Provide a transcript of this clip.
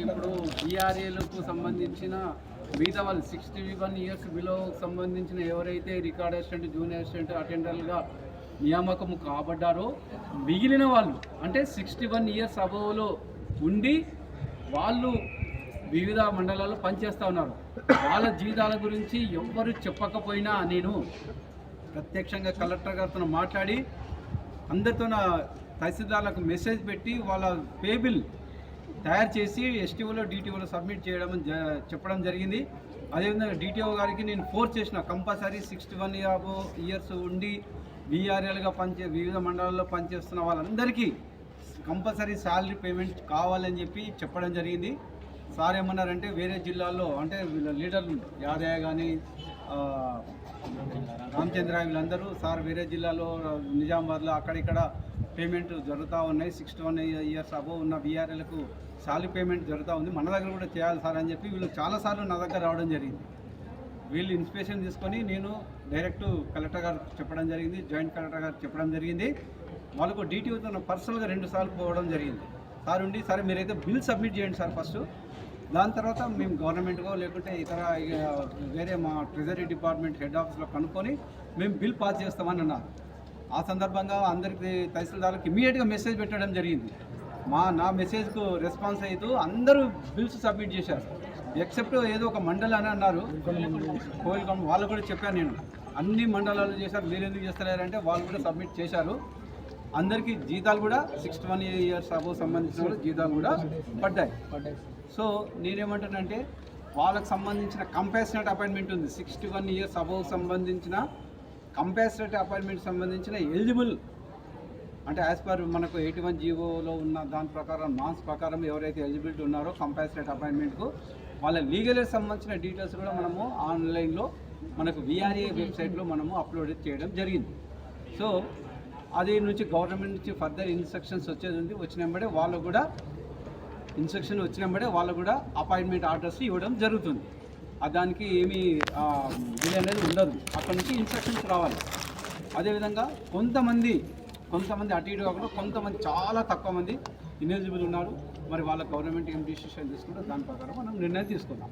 ఇప్పుడు బీఆర్ఏలకు సంబంధించిన మిగతా వాళ్ళు సిక్స్టీ వన్ ఇయర్స్ బిలో సంబంధించిన ఎవరైతే రికార్డ్ అసిస్టెంట్ జూనియర్ అసిస్టెంట్ అటెండర్లుగా నియామకం కాబడ్డారో మిగిలిన వాళ్ళు అంటే సిక్స్టీ వన్ ఇయర్స్ అబోవ్లో ఉండి వాళ్ళు వివిధ మండలాల్లో పనిచేస్తూ ఉన్నారు. వాళ్ళ జీతాల గురించి ఎవ్వరు చెప్పకపోయినా నేను ప్రత్యక్షంగా కలెక్టర్ గారితో మాట్లాడి అందరితో నా తహసీల్దార్లకు మెసేజ్ పెట్టి వాళ్ళ పే బిల్ తయారు చేసి ఎస్టీఓలో డిటిఓలో సబ్మిట్ చేయడం జ- చెప్పడం జరిగింది. అదేవిధంగా డిటిఓ గారికి నేను ఫోర్స్ చేసిన కంపల్సరీ సిక్స్టీ వన్ ఇయర్స్ ఉండి బీఆర్ఎల్గా పనిచే వివిధ మండలాల్లో పనిచేస్తున్న వాళ్ళందరికీ కంపల్సరీ శాలరీ పేమెంట్ కావాలని చెప్పి చెప్పడం జరిగింది. సార్ ఏమన్నారంటే వేరే జిల్లాల్లో అంటే లీడర్లు యాదయ్య కానీ రామచంద్ర వీళ్ళందరూ సార్ వేరే జిల్లాలో నిజామాబాద్లో అక్కడిక్కడ పేమెంట్ జరుగుతూ ఉన్నాయి. సిక్స్టీ వన్ ఇయర్స్ అబోవ్ ఉన్న బీఆర్ఎల్కు సాలి పేమెంట్ జరుగుతూ ఉంది. మన దగ్గర కూడా చేయాలి సార్ అని చెప్పి వీళ్ళు చాలాసార్లు నా దగ్గర రావడం జరిగింది. వీళ్ళు ఇన్స్పిరేషన్ తీసుకొని నేను డైరెక్ట్ కలెక్టర్ గారు చెప్పడం జరిగింది జాయింట్ కలెక్టర్ గారు చెప్పడం జరిగింది. వాళ్ళకు డీటీఓతో పర్సనల్గా రెండు సార్లు పోవడం జరిగింది. సార్ ఉండి సరే మీరైతే బిల్ సబ్మిట్ చేయండి సార్ ఫస్ట్. దాని తర్వాత మేము గవర్నమెంట్కో లేకుంటే ఇతర ఇక వేరే మా ట్రెజరీ డిపార్ట్మెంట్ హెడ్ ఆఫీస్లో కనుక్కొని మేము బిల్ పాస్ చేస్తామని అన్నారు. ఆ సందర్భంగా అందరికి తహసీల్దార్లకు ఇమీడియట్గా మెసేజ్ పెట్టడం జరిగింది. మా నా మెసేజ్కు రెస్పాన్స్ అవుతూ అందరూ బిల్స్ సబ్మిట్ చేశారు. ఎక్సెప్ట్ ఏదో ఒక మండలి అని అన్నారు కోయిల్కొండ వాళ్ళు కూడా చెప్పాను నేను. అన్ని మండలాలు చేశారు. మీరు ఎందుకు చేస్తలేరంటే వాళ్ళు కూడా సబ్మిట్ చేశారు. అందరికీ జీతాలు కూడా సిక్స్టీ వన్ ఇయర్స్ అబో సంబంధించిన వాళ్ళు జీతాలు కూడా పడ్డాయి. సో నేనేమంటానంటే వాళ్ళకి సంబంధించిన కంపాసినేట్ అపాయింట్మెంట్ ఉంది. సిక్స్టీ వన్ ఇయర్స్ అబోవ్ సంబంధించిన కంపాసినేట్ అపాయింట్మెంట్ సంబంధించిన ఎలిజిబుల్ అంటే యాజ్ పర్ మనకు ఎయిటీ వన్ జీవోలో ఉన్న దాని ప్రకారం నాన్స్ ప్రకారం ఎవరైతే ఎలిజిబిలిటీ ఉన్నారో కంపాసినేట్ అపాయింట్మెంట్కు వాళ్ళ లీగల్ సంబంధించిన డీటెయిల్స్ కూడా మనము ఆన్లైన్లో మనకు విఆర్ఏ వెబ్సైట్లో మనము అప్లోడ్ చేయడం జరిగింది. సో అది నుంచి గవర్నమెంట్ నుంచి ఫర్దర్ ఇన్స్ట్రక్షన్స్ వచ్చేది ఉంది. వచ్చినప్పుడే వాళ్ళు కూడా ఇన్స్ట్రక్షన్ వచ్చినప్పుడే వాళ్ళు కూడా అపాయింట్మెంట్ ఆర్డర్స్ ఇవ్వడం జరుగుతుంది. దానికి ఏమీ డిలే అనేది ఉండదు. అక్కడి నుంచి ఇన్స్ట్రక్షన్స్ రావాలి. అదేవిధంగా కొంతమంది కొంతమంది అటు ఇటు కాకుండా కొంతమంది చాలా తక్కువ మంది ఇనెలిజిబుల్ ఉన్నారు. మరి వాళ్ళ గవర్నమెంట్ ఏం డిసిషన్ తీసుకుంటే దాని ప్రకారం మనం నిర్ణయం తీసుకుందాం.